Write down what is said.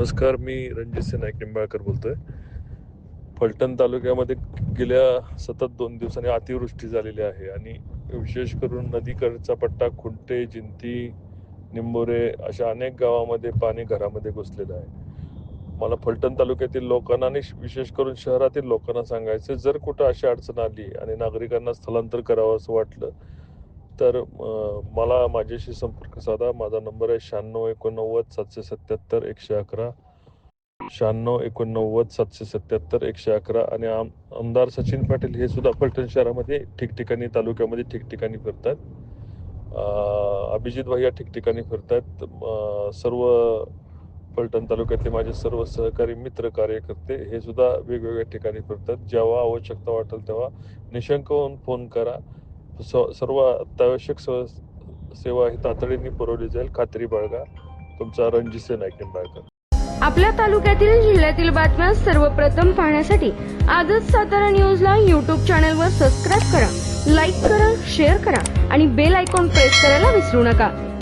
नमस्कार मी रणजित सिंह नाईक निंबाळकर बोलतोय. फलटण तालुक्यामध्ये गेल्या सतत दोन दिवसांनी अतिवृष्टी झालेली आहे आणि विशेष करून नदीकडचा पट्टा खुंटे जिंती निंबोरे अशा अनेक गावामध्ये पाणी घरामध्ये घुसलेलं आहे. मला फलटण तालुक्यातील लोकांना आणि विशेष करून शहरातील लोकांना सांगायचं जर कुठं अशी अडचण आली आणि नागरिकांना स्थलांतर करावं असं वाटलं तर मला माझ्याशी संपर्क साधा. माझा नंबर आहे शहाण्णव एकोणनव्वद सातशे सत्याहत्तर एकशे अकरा. शहाण्णव एकोणनव्वद सातशे सत्याहत्तर एकशे अकरा. आणि आम आमदार सचिन पाटील हे सुद्धा पलटण शहरामध्ये ठिकठिकाणी तालुक्यामध्ये ठिकठिकाणी फिरतात. अभिजित भाई या ठिकठिकाणी फिरतात. सर्व पलटण तालुक्यातले माझे सर्व सहकारी मित्र कार्यकर्ते हे सुद्धा वेगवेगळ्या ठिकाणी फिरतात. जेव्हा आवश्यकता वाटेल तेव्हा निशंक होऊन फोन करा. स- सर्व अत्यावश्यक सेवा ही तातडीने पुरवली जाईल. खात्री बाळगा. तुमचा रणजित नाईक आपल्या तालुक्यातील जिल्ह्यातील बातम्या सर्वप्रथम पाहण्यासाठी आजच सातारा न्यूजला यूट्यूब चॅनलवर सबस्क्राईब करा लाईक करा शेअर करा आणि बेल आयकॉन प्रेस करायला विसरू नका.